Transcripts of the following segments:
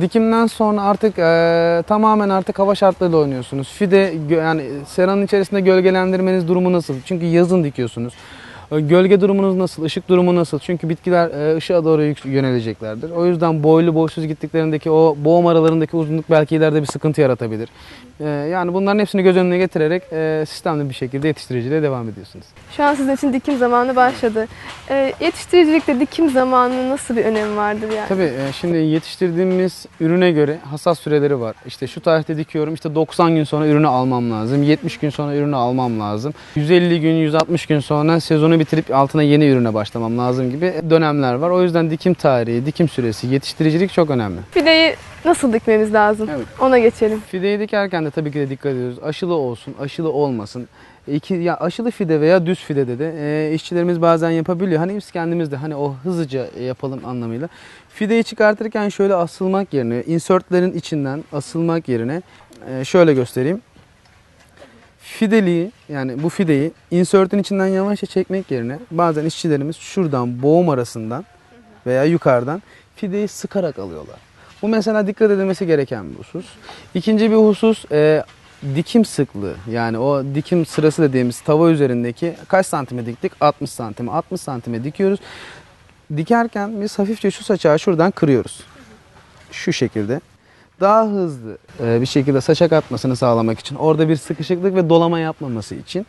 Dikimden sonra artık eee, tamamen artık hava şartlarıyla oynuyorsunuz. Fide yani seranın içerisinde gölgelendirmeniz durumu nasıl? Çünkü yazın dikiyorsunuz. E, Gölge durumunuz nasıl? Işık durumu nasıl? Çünkü bitkiler e, ışığa doğru yöneleceklerdir. O yüzden boylu boysuz gittiklerindeki o boğum aralarındaki uzunluk belki ileride bir sıkıntı yaratabilir. E, Yani bunların hepsini göz önüne getirerek e, sistemli bir şekilde yetiştiriciliğe devam ediyorsunuz. Şu an sizin için dikim zamanı başladı. Ee, yetiştiricilikte dikim zamanının nasıl bir önemi vardır yani? Tabii e, şimdi yetiştirdiğimiz ürüne göre hasat süreleri var. İşte şu tarihte dikiyorum işte 90 gün sonra ürünü almam lazım. 70 gün sonra ürünü almam lazım. 150 gün 160 gün sonra sezonu bitirip altına yeni ürüne başlamam lazım gibi dönemler var. O yüzden dikim tarihi, dikim süresi, yetiştiricilik çok önemli. Fideyi nasıl dikmemiz lazım? Evet. Ona geçelim. Fideyi dikerken de tabii ki de dikkat ediyoruz. Aşılı olsun, aşılı olmasın. İki, ya aşılı fide veya düz fidede de e, işçilerimiz bazen yapabiliyor. Hani biz kendimiz de hani o hızlıca yapalım anlamıyla. Fideyi çıkartırken şöyle asılmak yerine, insertlerin içinden asılmak yerine e, şöyle göstereyim. Fideliği yani bu fideyi insert'ün içinden yavaşça çekmek yerine bazen işçilerimiz şuradan boğum arasından veya yukarıdan fideyi sıkarak alıyorlar. Bu mesela dikkat edilmesi gereken bir husus. İkinci bir husus e, dikim sıklığı. Yani o dikim sırası dediğimiz tava üzerindeki kaç santime diktik? 60 santime. 60 santime dikiyoruz. Dikerken biz hafifçe şu saçağı şuradan kırıyoruz. Şu şekilde. Daha hızlı e, bir şekilde saçak atmasını sağlamak için. Orada bir sıkışıklık ve dolama yapmaması için.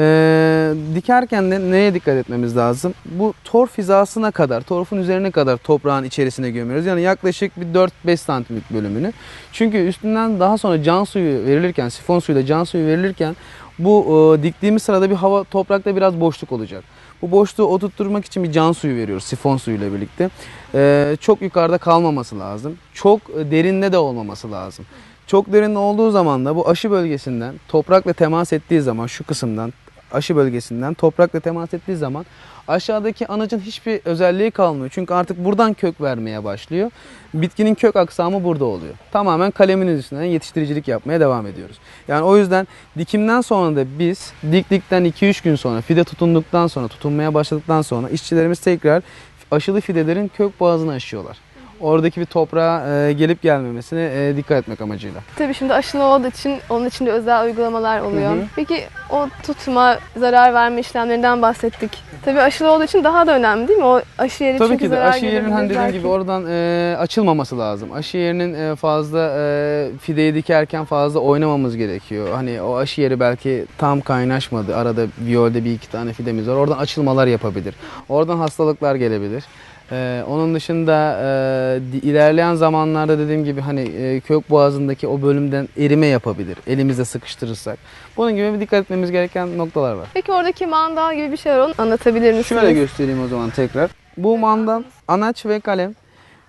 Ee, dikerken de neye dikkat etmemiz lazım? Bu torf hizasına kadar, torfun üzerine kadar toprağın içerisine gömüyoruz. Yani yaklaşık bir 4-5 santimlik bölümünü. Çünkü üstünden daha sonra can suyu verilirken, sifon suyuyla can suyu verilirken bu e, diktiğimiz sırada bir hava toprakta biraz boşluk olacak. Bu boşluğu oturtturmak için bir can suyu veriyoruz sifon suyuyla birlikte. Ee, çok yukarıda kalmaması lazım. Çok e, derinde de olmaması lazım. Çok derin olduğu zaman da bu aşı bölgesinden toprakla temas ettiği zaman şu kısımdan aşı bölgesinden toprakla temas ettiği zaman aşağıdaki anacın hiçbir özelliği kalmıyor. Çünkü artık buradan kök vermeye başlıyor. Bitkinin kök aksamı burada oluyor. Tamamen kalemin üstünden yetiştiricilik yapmaya devam ediyoruz. Yani o yüzden dikimden sonra da biz diktikten 2-3 gün sonra fide tutunduktan sonra tutunmaya başladıktan sonra işçilerimiz tekrar aşılı fidelerin kök boğazını aşıyorlar. Oradaki bir toprağa e, gelip gelmemesine e, dikkat etmek amacıyla. Tabii şimdi aşılı olduğu için onun için de özel uygulamalar oluyor. Hı hı. Peki o tutma, zarar verme işlemlerinden bahsettik. Tabii aşılı olduğu için daha da önemli değil mi? O aşı yeri Tabii çünkü ki de zarar aşı yerinin hani dediğim belki. gibi oradan e, açılmaması lazım. Aşı yerinin e, fazla e, fideyi dikerken fazla oynamamız gerekiyor. Hani o aşı yeri belki tam kaynaşmadı. Arada viyolde bir iki tane fidemiz var. Oradan açılmalar yapabilir. Oradan hastalıklar gelebilir. E, onun dışında e, ilerleyen zamanlarda dediğim gibi hani e, kök boğazındaki o bölümden erime yapabilir. Elimizle sıkıştırırsak. Bunun gibi bir dikkat etmemiz gereken noktalar var. Peki oradaki mandal gibi bir şey var onu anlatabilir misiniz? Şöyle göstereyim o zaman tekrar. Bu mandal, anaç ve kalem.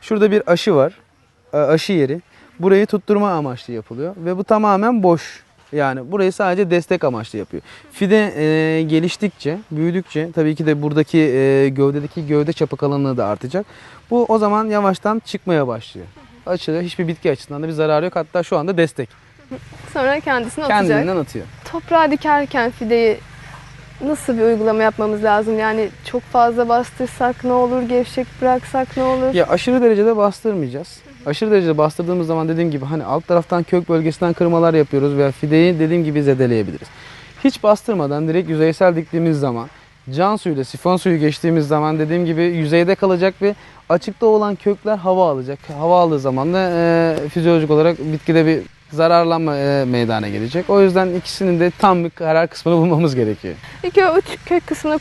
Şurada bir aşı var. e, Aşı yeri. Burayı tutturma amaçlı yapılıyor. Ve bu tamamen boş. Yani burayı sadece destek amaçlı yapıyor. Fide e, geliştikçe, büyüdükçe tabii ki de buradaki e, gövdedeki gövde çapı kalınlığı da artacak. Bu o zaman yavaştan çıkmaya başlıyor. Açılıyor. Hiçbir bitki açısından da bir zararı yok. Hatta şu anda destek. Sonra kendisini atacak. Kendinden atıyor. Toprağa dikerken fideyi nasıl bir uygulama yapmamız lazım? Yani çok fazla bastırsak ne olur, gevşek bıraksak ne olur? Ya aşırı derecede bastırmayacağız. Aşırı derecede bastırdığımız zaman dediğim gibi hani alt taraftan kök bölgesinden kırmalar yapıyoruz veya fideyi dediğim gibi zedeleyebiliriz. Hiç bastırmadan direkt yüzeysel diktiğimiz zaman can suyuyla sifon suyu geçtiğimiz zaman dediğim gibi yüzeyde kalacak ve açıkta olan kökler hava alacak. Hava aldığı zaman da e, fizyolojik olarak bitkide bir zararlanma e, meydana gelecek. O yüzden ikisinin de tam bir karar kısmını bulmamız gerekiyor. Peki o kök kısmını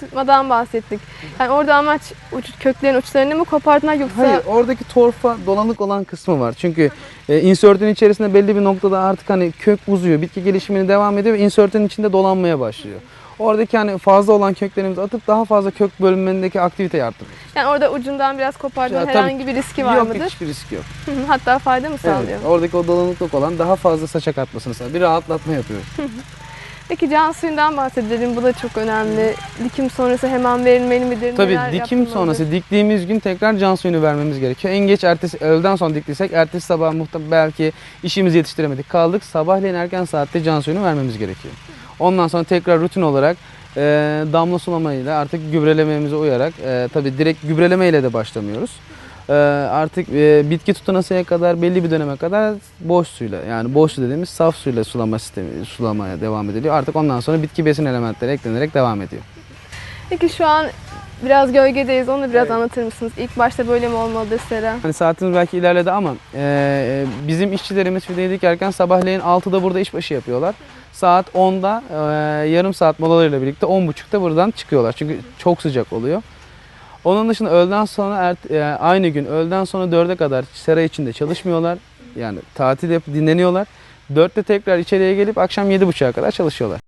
kopartmadan bahsettik. Yani orada amaç uç, köklerin uçlarını mı kopartmak yoksa Hayır oradaki torfa dolanık olan kısmı var. Çünkü e, insertün içerisinde belli bir noktada artık hani kök uzuyor. Bitki gelişimini devam ediyor ve insertün içinde dolanmaya başlıyor. Oradaki hani fazla olan köklerimizi atıp daha fazla kök bölümlerindeki aktiviteyi arttırıyor. yani orada ucundan biraz kopartmanın Ya herhangi bir riski var yok mıdır? hiçbir risk yok. Hatta fayda mı sağlıyor? Evet, oradaki o dolanıklık olan daha fazla saçak atmasını sağlıyor. Bir rahatlatma yapıyor. Peki can suyundan bahsedelim. Bu da çok önemli. Dikim sonrası hemen verilmeli midir? Tabii Neler dikim yapılmalıdır? sonrası diktiğimiz gün tekrar can suyunu vermemiz gerekiyor. En geç ertesi öğleden sonra diktiysek ertesi sabah muhtemelen belki işimizi yetiştiremedik kaldık. Sabahleyin erken saatte can suyunu vermemiz gerekiyor. Ondan sonra tekrar rutin olarak e, damla sulamayla artık gübrelememize uyarak e, tabii direkt gübrelemeyle de başlamıyoruz. Ee, artık e, bitki tutunasıya kadar belli bir döneme kadar boş suyla yani boş su dediğimiz saf suyla sulama sistemi sulamaya devam ediliyor. Artık ondan sonra bitki besin elementleri eklenerek devam ediyor. Peki şu an biraz gölgedeyiz. Onu biraz Evet. anlatır mısınız? İlk başta böyle mi olmalı Sera? Hani saatimiz belki ilerledi ama e, bizim işçilerimiz fideyi dikerken sabahleyin 6'da burada işbaşı yapıyorlar. Saat 10'da e, yarım saat molalarıyla birlikte 10.30'da buradan çıkıyorlar. Çünkü çok sıcak oluyor. Onun dışında öğleden sonra e, aynı gün öğleden sonra 4'e kadar sera içinde çalışmıyorlar. Yani tatil yapıp dinleniyorlar. 4'te tekrar içeriye gelip akşam 7.30'a kadar çalışıyorlar.